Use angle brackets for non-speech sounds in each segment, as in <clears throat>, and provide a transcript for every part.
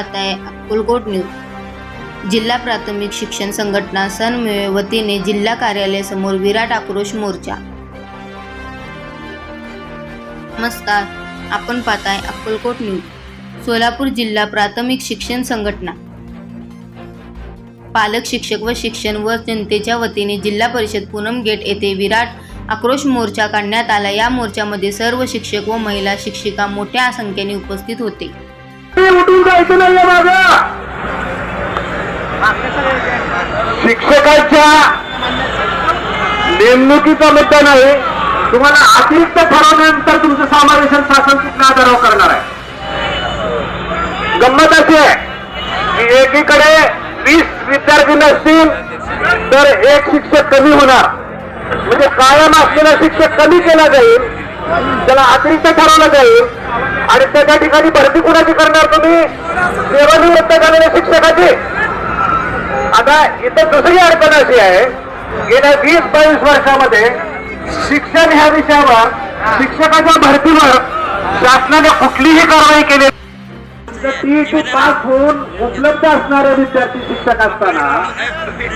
पाहताय अक्कलकोट न्यूज. जिल्हा प्राथमिक शिक्षण संघटना सनमेवे वतीने जिल्हा कार्यालयासमोर विराट आक्रोश मोर्चा. नमस्कार आपण पाहताय अक्कलकोट न्यूज. सोलापूर जिल्हा प्राथमिक शिक्षण संघटना. पालक शिक्षक व शिक्षण व जनतेच्या वतीने जिल्हा परिषद पूनम गेट येथे विराट आक्रोश मोर्चा काढण्यात आला. या मोर्चामध्ये सर्व शिक्षक व महिला शिक्षिका मोठ्या संख्येने उपस्थित होते. उठून जायचं नाही या माझं शिक्षकांच्या नेमणुकीचा मुद्दा नाही. तुम्हाला अतिरिक्त ठरवल्यानंतर तुमचं समावेशन शासन कुठल्या आधारावर करणार आहे? गंमत अशी आहे की एकीकडे वीस विद्यार्थी नसतील तर एक शिक्षक कमी होणार. म्हणजे कायम असलेला शिक्षक कमी केला जाईल त्याला अतिरिक्त ठरवलं जाईल आणि त्याच्या ठिकाणी भरती कुणाची करणार तुम्ही? सेवानिवृत्त झालेल्या शिक्षकाची. आता इथं दुसरी अडचण अशी आहे गेल्या वीस बावीस वर्षामध्ये शिक्षण ह्या विषयावर शिक्षकाच्या भरतीवर शासनाने कुठलीही कारवाई केली टी पास होऊन उपलब्ध असणारे विद्यार्थी शिक्षक असताना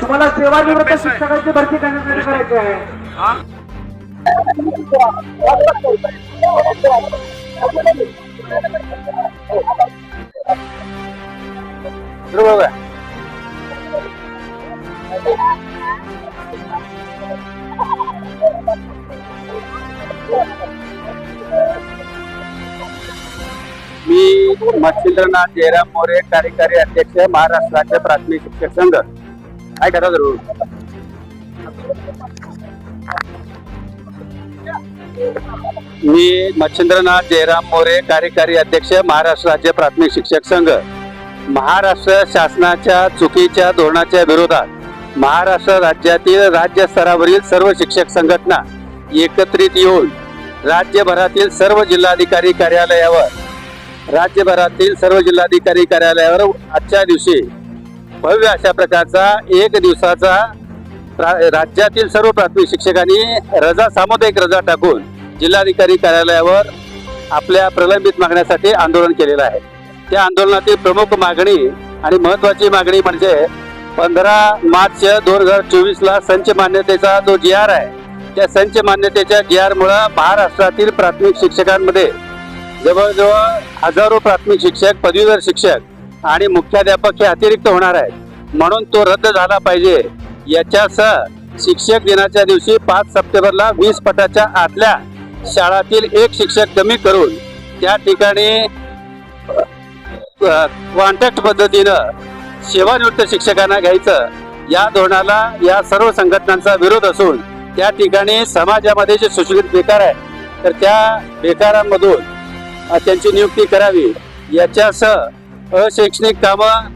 तुम्हाला सेवानिवृत्त शिक्षकांची भरती करण्यासाठी करायची आहे. बरोबर मी मच्छिंद्रनाथ जयराम मोरे कार्यकारी अध्यक्ष महाराष्ट्र राज्य प्राथमिक शिक्षक संघ. काय करा जरूर. मी मच्छिंद्रनाथ जयराम मोरे कार्यकारी अध्यक्ष महाराष्ट्र राज्य प्राथमिक शिक्षक संघ. महाराष्ट्र शासनाच्या चुकीच्या धोरणाच्या विरोधात महाराष्ट्र राज्यातील राज्य स्तरावरील सर्व शिक्षक संघटना एकत्रित येऊन राज्यभरातील सर्व जिल्हाधिकारी कार्यालयावर राज्यभरातील सर्व जिल्हाधिकारी कार्यालयावर आजच्या दिवशी भव्य अशा प्रकारचा एक दिवसाचा राज्यातील सर्व प्राथमिक शिक्षकांनी रजा सामुदायिक रजा टाकून जिल्हाधिकारी कार्यालयावर आपल्या प्रलंबित मागण्यासाठी आंदोलन केलेलं आहे. त्या आंदोलनातील प्रमुख मागणी आणि महत्वाची मागणी म्हणजे पंधरा मार्च दोन हजार चोवीस ला संच मान्यतेचा जो जी आर आहे त्या संच मान्यतेच्या जी आर मुळे महाराष्ट्रातील प्राथमिक शिक्षकांमध्ये जवळजवळ हजारो प्राथमिक शिक्षक पदवीधर शिक्षक आणि मुख्याध्यापक हे अतिरिक्त होणार आहेत. म्हणून तो रद्द झाला पाहिजे याच्यासह शिक्षक दिनाच्या दिवशी पाच सप्टेंबरला वीस पटाच्या आतल्या शाळातील एक शिक्षक कमी करून त्या ठिकाणी कॉन्टॅक्ट पद्धतीनं सेवानिवृत्त शिक्षकांना घ्यायचं. या धोरणाला या सर्व संघटनांचा विरोध असून त्या ठिकाणी समाजामध्ये जे सुशिक्षित बेकार आहे तर त्या बेकारांमधून त्यांची नियुक्ती करावी. याच्यासह अशैक्षणिक कामं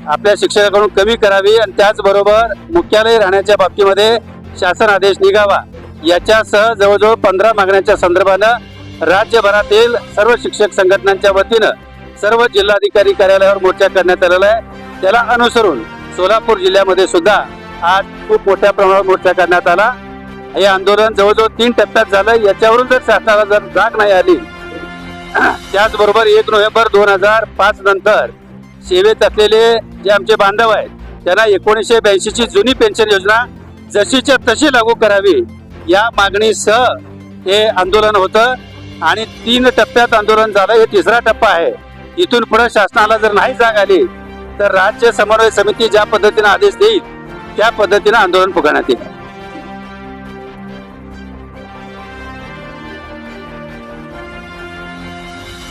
आपल्या शिक्षकाकडून कमी करावी आणि त्याचबरोबर मुख्यालय राहण्याच्या बाबतीमध्ये शासन आदेश निघावा याच्यासह जवळजवळ पंधरा मागण्यांच्या संदर्भानं राज्यभरातील सर्व शिक्षक संघटनांच्या वतीनं सर्व जिल्हाधिकारी कार्यालयावर मोर्चा करण्यात आलेला आहे. त्याला अनुसरून सोलापूर जिल्ह्यामध्ये सुद्धा आज खूप मोठ्या प्रमाणावर मोर्चा करण्यात आला. हे आंदोलन जवळजवळ तीन टप्प्यात झालं. याच्यावरून जर शासनाला जर जाग नाही आली <clears throat> त्याचबरोबर एक नोव्हेंबर दोन हजार पाच नंतर सेवेत असलेले जे आमचे बांधव आहेत त्यांना एकोणीसशे ब्याऐंशीची जुनी पेन्शन योजना जशीच्या तशी लागू करावी या मागणीसह हे आंदोलन होतं आणि तीन टप्प्यात आंदोलन झालं. हे तिसरा टप्पा आहे. इथून पुढे शासनाला जर नाही जाग आली तर राज्य समन्वय समिती ज्या पद्धतीने आदेश देईल त्या पद्धतीने आंदोलन पुकारण्यात येईल.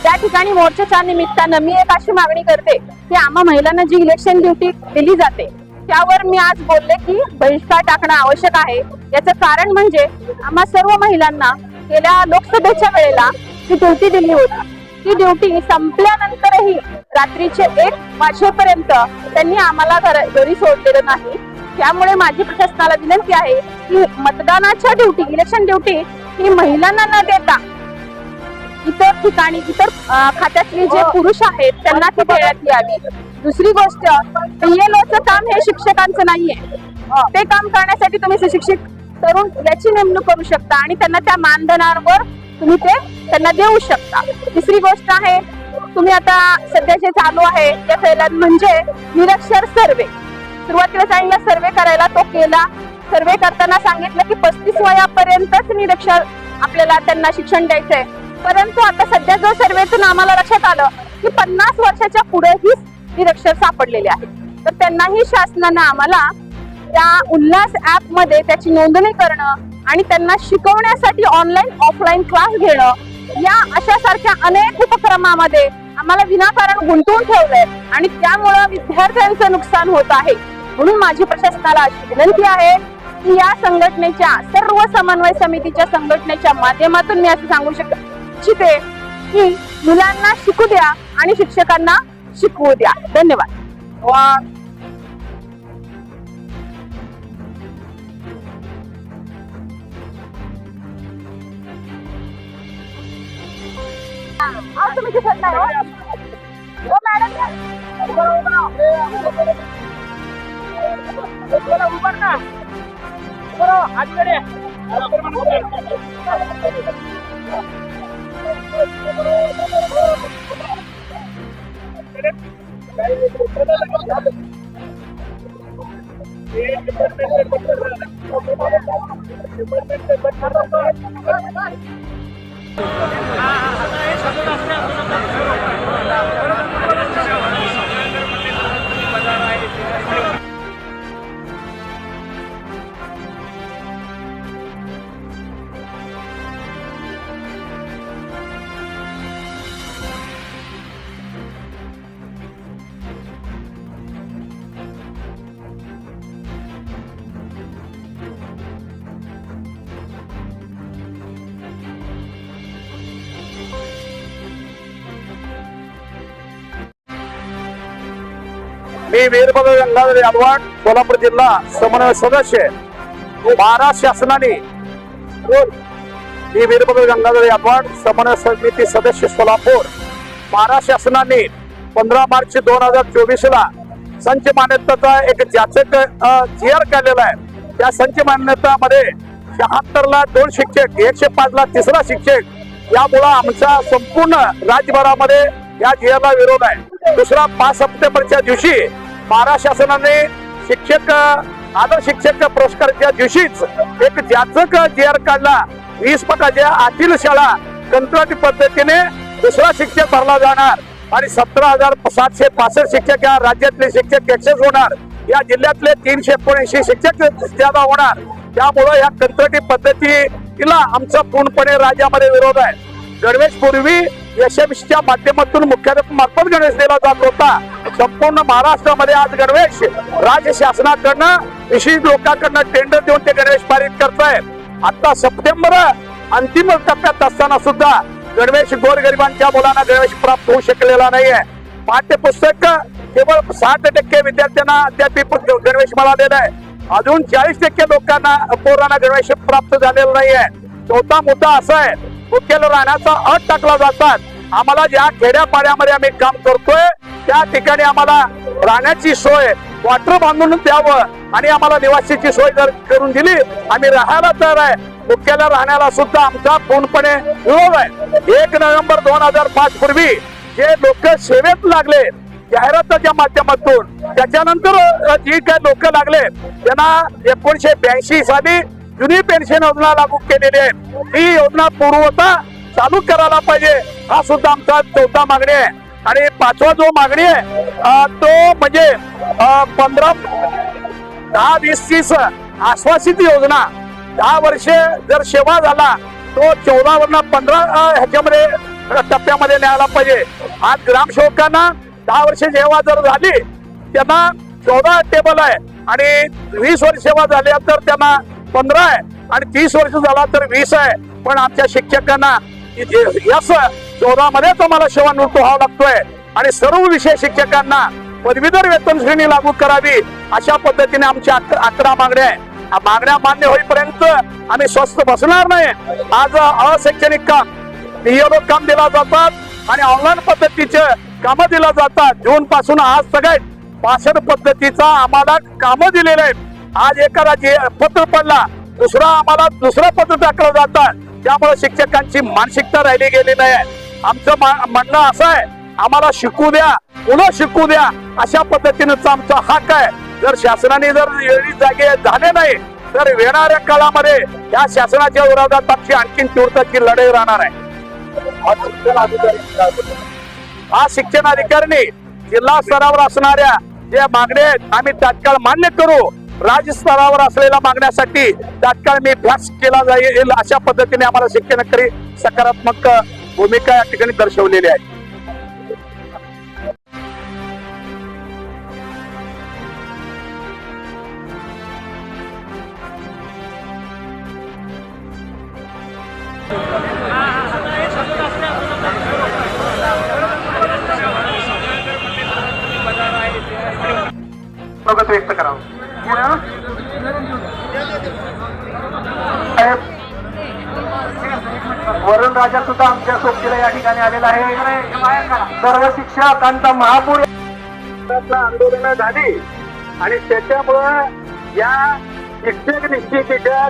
त्या ठिकाणी मोर्चाच्या निमित्तानं मी एक अशी मागणी करते की आम्हा महिलांना जी इलेक्शन ड्युटी दिली जाते त्यावर मी आज बोलले की बहिष्कार टाकणं आवश्यक आहे. याचं कारण म्हणजे आम्हा सर्व महिलांना गेल्या लोकसभेच्या वेळेला जी ड्युटी दिली होती ती ड्युटी संपल्यानंतरही रात्रीचे एक वाजेपर्यंत त्यांनी आम्हाला घरी सोडलेलं नाही. त्यामुळे माझी प्रशासनाला विनंती आहे की मतदानाच्या ड्युटी इलेक्शन ड्युटी ही महिलांना न देता इतर ठिकाणी इतर खात्यातले जे पुरुष आहेत त्यांना ती देण्यात यावी. दुसरी गोष्ट पीएलओचं काम हे शिक्षकांचं नाहीये. ते काम करण्यासाठी तुम्ही सुशिक्षित तरुण याची नेमणूक करू शकता आणि त्यांना त्या मानधनावर तुम्ही ते त्यांना देऊ शकता. तिसरी गोष्ट आहे तुम्ही आता सध्या जे चालू आहे त्या फैलान म्हणजे निरक्षर सर्वे. सुरुवातीला सांगितलं सर्वे करायला तो केला. सर्वे करताना सांगितलं की पस्तीस वयापर्यंतच निरक्षर आपल्याला त्यांना शिक्षण द्यायचंय. परंतु आता सध्या जो सर्वेतून आम्हाला लक्षात आलं की पन्नास वर्षाच्या पुढेही निरक्षर सापडलेले आहेत तर त्यांनाही शासनानं आम्हाला त्या उल्हास ऍपमध्ये त्याची नोंदणी करणं आणि त्यांना शिकवण्यासाठी ऑनलाईन ऑफलाईन क्लास घेणं या अशा सारख्या अनेक उपक्रमामध्ये आम्हाला विनाकारण गुंतवून ठेवलंय आणि त्यामुळं विद्यार्थ्यांचं नुकसान होत आहे. म्हणून माझी प्रशासनाला अशी विनंती आहे की या संघटनेच्या सर्व समन्वय समितीच्या संघटनेच्या माध्यमातून मी असं सांगू शकतो इच्छिते की मुलांना शिकू द्या आणि शिक्षकांना शिकवू द्या धन्यवाद आज तुम्ही दिसत नाही हो? हो, मॅडम या. Gracias. मी वीरभद्र गंगाधर यादवाड कोल्हापूर जिल्हा समन्वय सदस्य. महाराष्ट्र शासनाने मी वीरभद्र गंगाधर यादवाड समन्वय समिती सदस्य सोलापूर. महाराष्ट्र शासनाने पंधरा मार्च दोन हजार चोवीस ला संच मान्यताचा एक जाचक जी आर काढलेला आहे. त्या संच मान्यतामध्ये शहात्तर ला दोन शिक्षक एकशे पाच ला तिसरा शिक्षक. यामुळं आमच्या संपूर्ण राज्यभरामध्ये या जियाला विरोध आहे. दुसरा पाच सप्टेंबरच्या दिवशी महाराष्ट्र शासनाने शिक्षक आदर शिक्षक पुरस्काराच्या दिवशीच एक जाचक जी आर काढला. वीस पटाच्या आतील शाळा कंत्राटी पद्धतीने दुसरा शिक्षक भरला जाणार आणि सतरा हजार सातशे पासष्ट शिक्षक या राज्यातले शिक्षक एक्सेस होणार. या जिल्ह्यातले तीनशे एकोणऐंशी शिक्षक ज्यादा होणार. त्यामुळं या कंत्राटी पद्धतीला आमचा पूर्णपणे राज्यामध्ये विरोध आहे. गणवेश पूर्वी यशमिषच्या माध्यमातून मुख्याध्यापक मार्फत गणवेश दिला जात होता. संपूर्ण महाराष्ट्रामध्ये आज गणवेश राज्य शासनाकडनं विशेष लोकांकडनं टेंडर देऊन ते गणवेश पारित करतायत. आता सप्टेंबर अंतिम टप्प्यात असताना सुद्धा गणवेश गोरगरिबांच्या मुलांना गणवेश प्राप्त होऊ शकलेला नाहीये. पाठ्यपुस्तक केवळ साठ टक्के विद्यार्थ्यांना अद्याप गणवेश मला आहे. अजून चाळीस टक्के लोकांना पोरांना गणवेश प्राप्त झालेला नाहीये. चौथा मुद्दा असा आहे मुख्याला राहण्याचा अट टाकला जातात. आम्हाला ज्या खेड्यापाड्यामध्ये आम्ही काम करतोय त्या ठिकाणी आम्हाला राहण्याची सोय वॉटर बांधून द्यावं आणि आम्हाला निवासीची सोय जर करून दिली आम्ही राहायला तयार आहे. मुख्याला राहण्याला सुद्धा आमचा पूर्णपणे विरोध आहे. एक नोव्हेंबर दोन हजार पाच पूर्वी जे लोक सेवेत लागले जाहिराताच्या माध्यमातून त्याच्यानंतर जी काय लोक लागले त्यांना एकोणीशे ब्याऐंशी साली जुनी पेन्शन योजना लागू केलेली आहे. ही योजना पूर्वता चालू करायला पाहिजे. हा सुद्धा आमचा चौथा मागणी आहे. आणि पाचवा जो मागणी आहे तो म्हणजे पंधरा दहा वीस तीस आश्वासित योजना. दहा वर्षे जर सेवा झाला तो चौदा वरनं पंधरा ह्याच्यामध्ये टप्प्यामध्ये न्यायला पाहिजे. आज ग्रामसेवकांना दहा वर्षे सेवा जर झाली त्यांना चौदा टेबल आहे. आणि वीस वर्ष सेवा झाल्या तर त्यांना पंधरा आहे. आणि तीस वर्ष झाला तर वीस आहे. पण आमच्या शिक्षकांना यस चौदा मध्येच आम्हाला सेवानिवृत्त व्हावं लागतोय. आणि सर्व विषय शिक्षकांना पदवीधर वेतन श्रेणी लागू करावी अशा पद्धतीने आमच्या अक- अकरा मागण्या आहे मागण्या मान्य होईपर्यंत आम्ही स्वस्त बसणार नाही. आज अशैक्षणिक काम नियम काम दिला जातात आणि ऑनलाईन पद्धतीचे कामं दिला जातात. जून पासून आज सगळ्यात भाषण पद्धतीचा आम्हाला कामं दिलेले आहेत. आज एखादा जे पत्र पडला दुसरा आम्हाला दुसरं पत्र टाकलं जातात त्यामुळे शिक्षकांची मानसिकता राहिली गेली नाही. आमचं म्हणणं असं आहे आम्हाला शिकू द्या पुन्हा शिकू द्या अशा पद्धतीनेच आमचा हक आहे. जर शासनाने जर वेळी जागे झाले नाही तर येणाऱ्या काळामध्ये या शासनाच्या विरोधात आमची आणखी तीव्रताची लढाई राहणार आहे. हा शिक्षण अधिकाऱ्यांनी जिल्हा स्तरावर असणाऱ्या जे मागण्या आम्ही तात्काळ मान्य करू. राजस्तरावर असलेल्या मागण्यासाठी तात्काळ मी अभ्यास केला जाईल अशा पद्धतीने आम्हाला शिक्षणाकडे सकारात्मक भूमिका या ठिकाणी दर्शवलेली आहे. स्वागत व्यक्त करावं. राजा सुद्धा आमच्या सोबतीला या ठिकाणी आलेला आहे. सर्व शिक्षकांचा महापूर आंदोलन झाली. आणि त्याच्यामुळं या शिक्षक निश्चितीच्या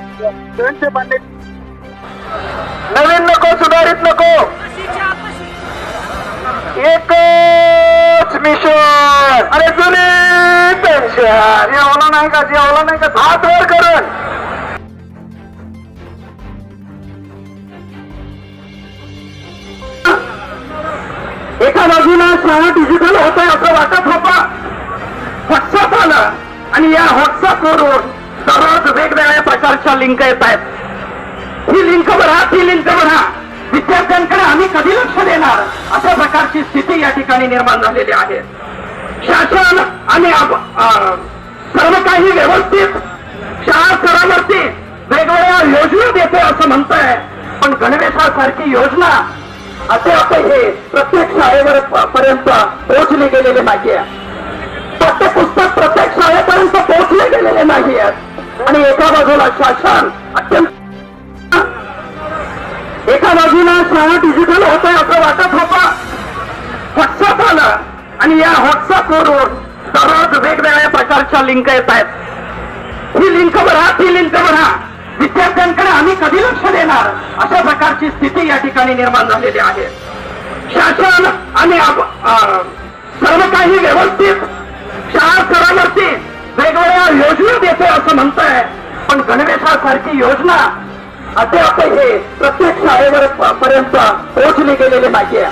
नवीन नको सुधारित नको. एकच मिशन. अरे जुनी पेन्शन जेवला नाही का? जेवला नाही का? हात वर करून. एका बाजूला शाळा डिजिटल होत आहे असं वाटत होतं व्हॉट्सअप आलं आणि या व्हॉट्सअपवरून दररोज वेगवेगळ्या प्रकारच्या लिंक येत आहेत. ही लिंक भरा ती लिंक बघा. विद्यार्थ्यांकडे आम्ही कधी लक्ष देणार? अशा प्रकारची स्थिती या ठिकाणी निर्माण झालेली आहे. शासन आणि अं, सर्व काही व्यवस्थित. शाळा स्तरावरती वेगवेगळ्या योजना देते असं म्हणतंय. पण गणवेशासारखी योजना असे अद्याप हे प्रत्येक शाळेवर पर्यंत पोहोचली गेलेले नाहीये. पुस्तक प्रत्येक शाळेपर्यंत पोहोचले गेलेले नाही आहेत आणि एका बाजूला शासन अत्यंत एका बाजूला शाळा डिजिटल होत आहे असं वाटत होतं. व्हॉट्सअप आलं. आणि या व्हॉट्सअपवरून दररोज वेगवेगळ्या प्रकारच्या लिंक येत आहेत. ही लिंक भरा ती लिंक भरा विद्यार्थ्यांकडे आम्ही कधी लक्ष देणार? अशा प्रकारची स्थिती या ठिकाणी निर्माण झालेली आहे. शासन आणि सर्व काही व्यवस्थित. शाळा स्तरावरती वेगवेगळ्या योजना देते असं म्हणतंय. पण गणवेशासारखी योजना अद्याप हे प्रत्येक शाळेवर पर्यंत पोहोचली गेलेली नाहीये.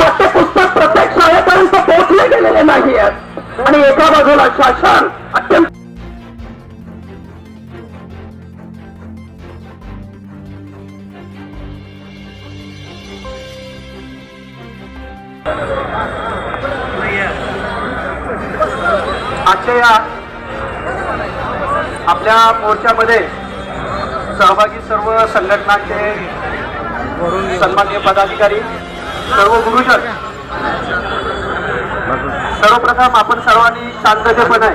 पाठ्यपुस्तक प्रत्येक शाळेपर्यंत पोहोचले गेलेले नाही आहेत आणि एका बाजूला शासन अत्यंत आजच्या या आपल्या मोर्चामध्ये सहभागी सर्व संघटनांचे सन्मान्य पदाधिकारी सर्व गुरुजन सर्वप्रथम आपण सर्वांनी शांततेपणे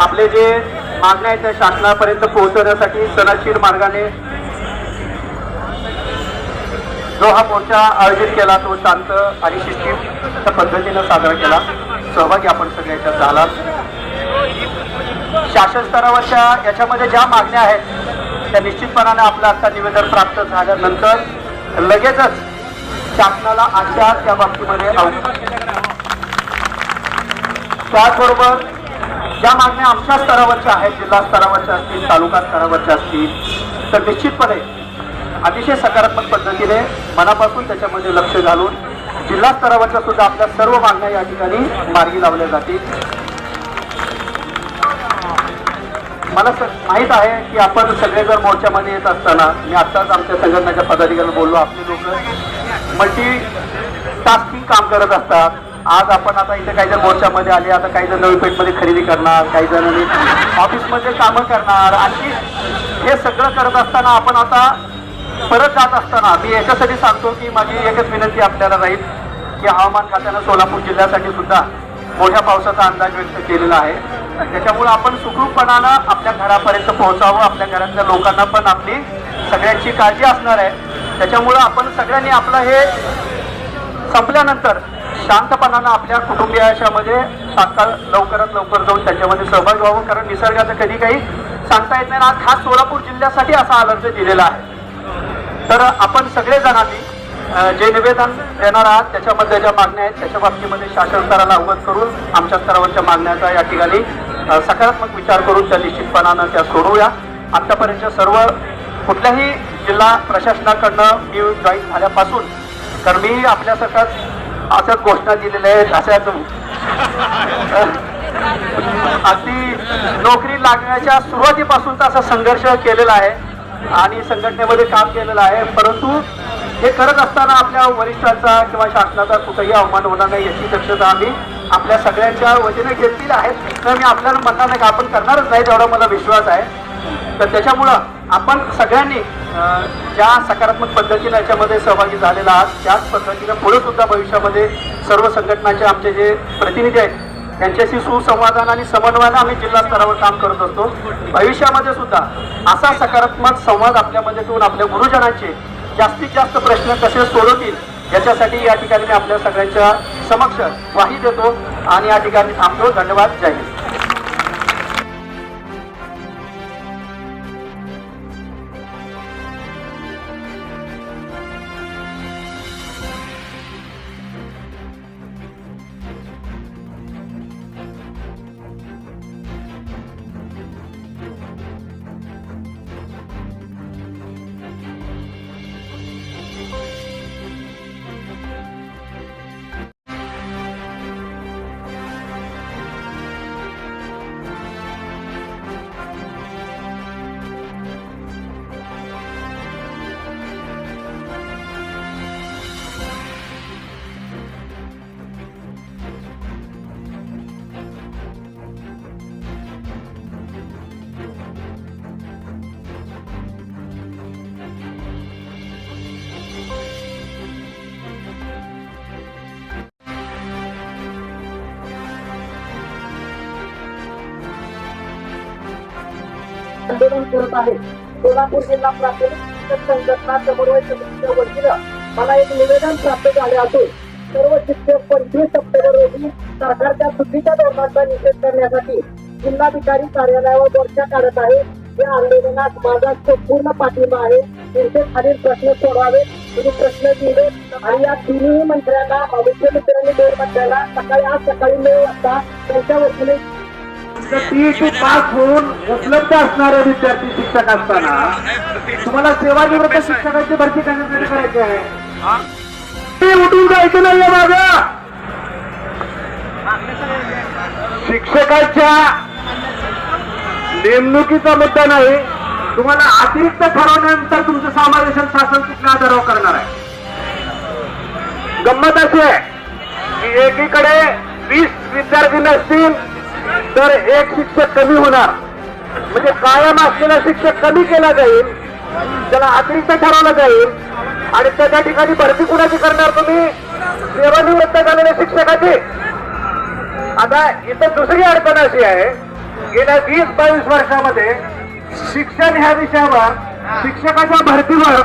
आपले जे मागण्या आहेत त्या शासनापर्यंत पोहोचवण्यासाठी सनदशीर मार्गाने जो हा मोर्चा आयोजित केला तो शांत आणि शिस्तीच्या पद्धतीनं साजरा केला. सहभागी आपण सगळ्याच्या झाला शासन स्तरावरच्या याच्यामध्ये ज्या मागण्या आहेत त्या निश्चितपणाने आपलं आता निवेदन प्राप्त झाल्यानंतर लगेचच शासनाला आशा त्या बाबतीमध्ये त्याचबरोबर ज्या मागण्या आमच्या स्तरावरच्या आहेत जिल्हा स्तरावरच्या असतील तालुका स्तरावरच्या असतील तर निश्चितपणे अतिशय सकारात्मक पद्धतीने मनापासून त्याच्यामध्ये लक्ष घालून जिल्हा स्तरावरच्या सुद्धा आपल्या सर्व मागण्या या ठिकाणी मार्गी लावल्या जातील. मला माहीत माहीत आहे की आपण सगळे जर मोर्चामध्ये येत असताना मी आत्ताच आमच्या संघटनेच्या पदाधिकाऱ्यांना बोललो आपले लोक मल्टी टास्किंग काम करत असतात. आज आपण आता इथे काही जण मोर्चामध्ये आले आता काही जण नवी पेठमध्ये खरेदी करणार काही जणांनी ऑफिसमध्ये कामं करणार. आणखी हे सगळं करत असताना आपण आता परत जात असताना मी याच्यासाठी सांगतो की माझी एकच विनंती आपल्याला राहील की हवामान खात्यानं सोलापूर जिल्ह्यासाठी सुद्धा मोठ्या पावसाचा अंदाज व्यक्त केलेला आहे. त्याच्यामुळे आपण सुखरूपपणानं आपल्या घरापर्यंत पोहोचावं आपल्या घरातल्या लोकांना पण आपली सगळ्यांची काळजी असणार आहे. त्याच्यामुळं आपण सगळ्यांनी आपलं हे संपल्यानंतर शांतपणानं आपल्या कुटुंबियाच्यामध्ये तात्काळ लवकरात लवकर जाऊन त्याच्यामध्ये सहभागी व्हावं. कारण निसर्गाचं कधी काही सांगता येत नाही आज खास सोलापूर जिल्ह्यासाठी असा अलर्ट दिलेला आहे. तर आपण सगळे जणांनी जे निवेदन देणार आहात त्याच्यामध्ये ज्या मागण्या आहेत त्याच्या बाबतीमध्ये शासन स्तराला अवगत करून आमच्या स्तरावरच्या मागण्याचा या ठिकाणी सकारात्मक विचार करून त्या निश्चितपणानं त्या सोडवूया. आत्तापर्यंत सर्व कुठल्याही जिल्हा प्रशासनाकडनं मी जॉईन झाल्यापासून तर मी आपल्यासारखाच असंच घोषणा दिलेल्या आहेत अशाच अगदी नोकरी लागण्याच्या सुरुवातीपासूनचा असा संघर्ष केलेला आहे. आणि संघटनेमध्ये काम केलेलं आहे. परंतु हे करत असताना आपल्या वरिष्ठांचा किंवा शासनाचा कुठंही अवमान होणार नाही याची दक्षता आम्ही आपल्या सगळ्यांच्या वतीने घेतलेली आहेत तर मी आपल्याला म्हणणार नाही का आपण करणारच नाही तेवढा मला विश्वास आहे. तर त्याच्यामुळं आपण सगळ्यांनी ज्या सकारात्मक पद्धतीनं याच्यामध्ये सहभागी झालेला आहात त्याच पद्धतीनं पुढे सुद्धा भविष्यामध्ये सर्व संघटनाचे आमचे जे प्रतिनिधी आहेत त्यांच्याशी सुसंवादान आणि समन्वयानं आम्ही जिल्हा स्तरावर काम करत असतो. भविष्यामध्ये सुद्धा असा सकारात्मक संवाद आपल्यामध्ये ठेवून आपल्या गुरुजनांचे जास्तीत जास्त प्रश्न कसे सोडवतील याच्यासाठी या ठिकाणी मी आपल्या सगळ्यांच्या समक्ष ग्वाही देतो आणि या ठिकाणी थांबतो. धन्यवाद. जय हिंद. आंदोलन करत आहे. सोलापूर जिल्हा प्राथमिक शिक्षक संघटना समन्वय समितीच्या वतीनं मला एक निवेदन प्राप्त झाले असून सर्व शिक्षक पंचवीस सप्टेंबर रोजी सरकारच्या चुकीच्या धोरणाचा निषेध करण्यासाठी जिल्हाधिकारी कार्यालयावर मोर्चा काढत आहे. या आंदोलनात माझा संपूर्ण पाठिंबा आहे. त्यांचे खालील प्रश्न सोडवावे तुम्ही प्रश्न दिले आणि या तिन्ही मंत्र्यांना मुख्यमंत्र्यांनी दोन मंत्र्यांना सकाळी आज सकाळी नऊ वाजता त्यांच्या वतीने टीईटी पास होऊन उपलब्ध असणारे विद्यार्थी शिक्षक असताना तुम्हाला सेवानिवृत्त शिक्षकांची भरती करण्यासाठी करायची आहे. ते उठून जायचं नाहीये माझं शिक्षकाच्या नेमणुकीचा मुद्दा नाही. तुम्हाला अतिरिक्त ठरवल्यानंतर तुमचं समावेशन शासन कुठल्या आधारावर करणार आहे? गंमत अशी आहे की एकीकडे वीस विद्यार्थी नसतील तर एक शिक्षक कमी होणार. म्हणजे कायम असलेला शिक्षक कमी केला जाईल त्याला अतिरिक्त ठरवलं जाईल आणि त्या ठिकाणी भरती कुणाची करणार तुम्ही? सेवानिवृत्त झालेल्या शिक्षकाची. आता इथं दुसरी अडचण अशी आहे गेल्या वीस बावीस वर्षामध्ये शिक्षण ह्या विषयावर शिक्षकाच्या भरतीवर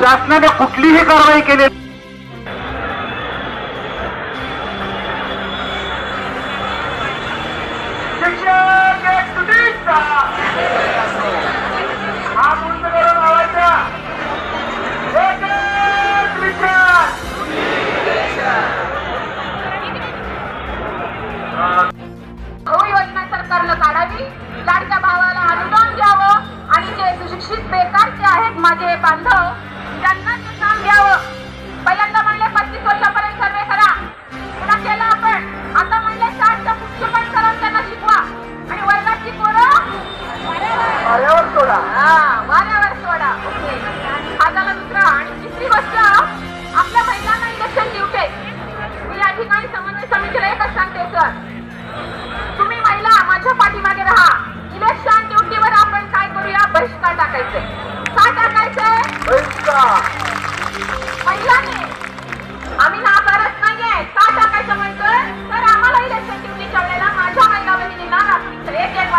शासनाने कुठलीही कारवाई केली माझे बांधव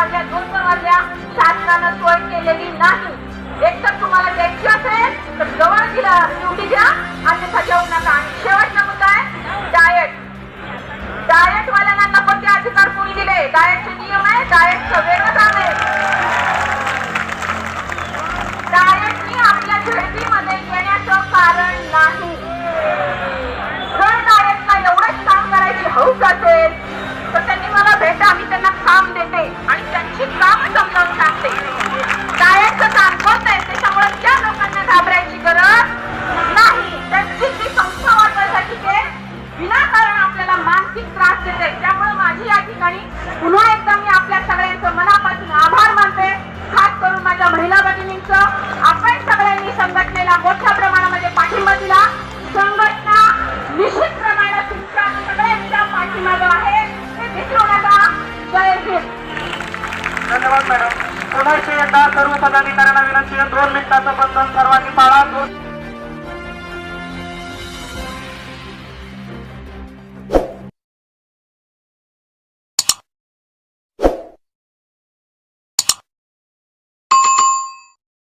मारल्या दोन दोन वाजल्या शासनानं सोय केलेली नाही. एक तर तुम्हाला द्यायची असेल तर जवळ दिलं ड्युटी द्या अन्यथा देऊ नका. आणि शेवटचा मुद्दा आहे डायट डायट वाल्यांना नको ते अधिकार कोणी दिले? डायटचे नियम आहे डायटचं वेळ